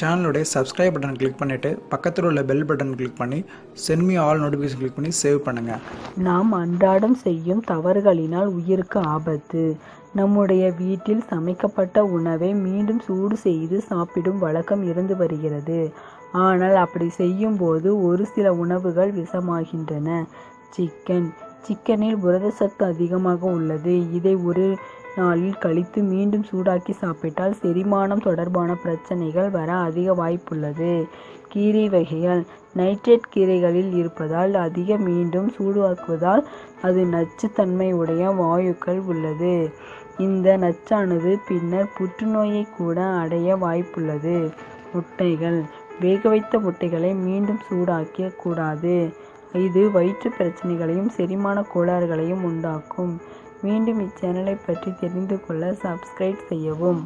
சேனலுடைய subscribe button click பண்ணிவிட்டு பக்கத்தில் உள்ள பெல் பட்டன் கிளிக் பண்ணி சென்மி ஆல் நோட்டிஃபிகேஷன் கிளிக் பண்ணி சேவ் பண்ணுங்கள் நாம் அன்றாடம் செய்யும் தவறுகளினால் உயிருக்கு ஆபத்து. நம்முடைய வீட்டில் சமைக்கப்பட்ட உணவை மீண்டும் சூடு செய்து சாப்பிடும் வழக்கம் இருந்து வருகிறது. ஆனால் அப்படி செய்யும்போது ஒரு சில உணவுகள் விஷமாகின்றன. சிக்கன். சிக்கனில் புரத சத்து அதிகமாக உள்ளது. இதை ஒரு நாளில் கழித்து மீண்டும் சூடாக்கி சாப்பிட்டால் செரிமானம் தொடர்பான பிரச்சனைகள் வர அதிக வாய்ப்புள்ளது. கீரை வகைகள் நைட்ரேட் கீரைகளில் இருப்பதால் அதிக மீண்டும் சூடாக்குவதால் அது நச்சுத்தன்மை உடைய வாயுக்கள் உள்ளது. இந்த நச்சானது பின்னர் புற்றுநோயை கூட அடைய வாய்ப்புள்ளது. முட்டைகள் வேக வைத்த முட்டைகளை மீண்டும் சூடாக்க கூடாது. இது வயிற்று பிரச்சனைகளையும் செரிமான கோளாறுகளையும் உண்டாக்கும். மீண்டும் இச்சேனலை பற்றி தெரிந்து கொள்ள சப்ஸ்கிரைப் செய்யவும்.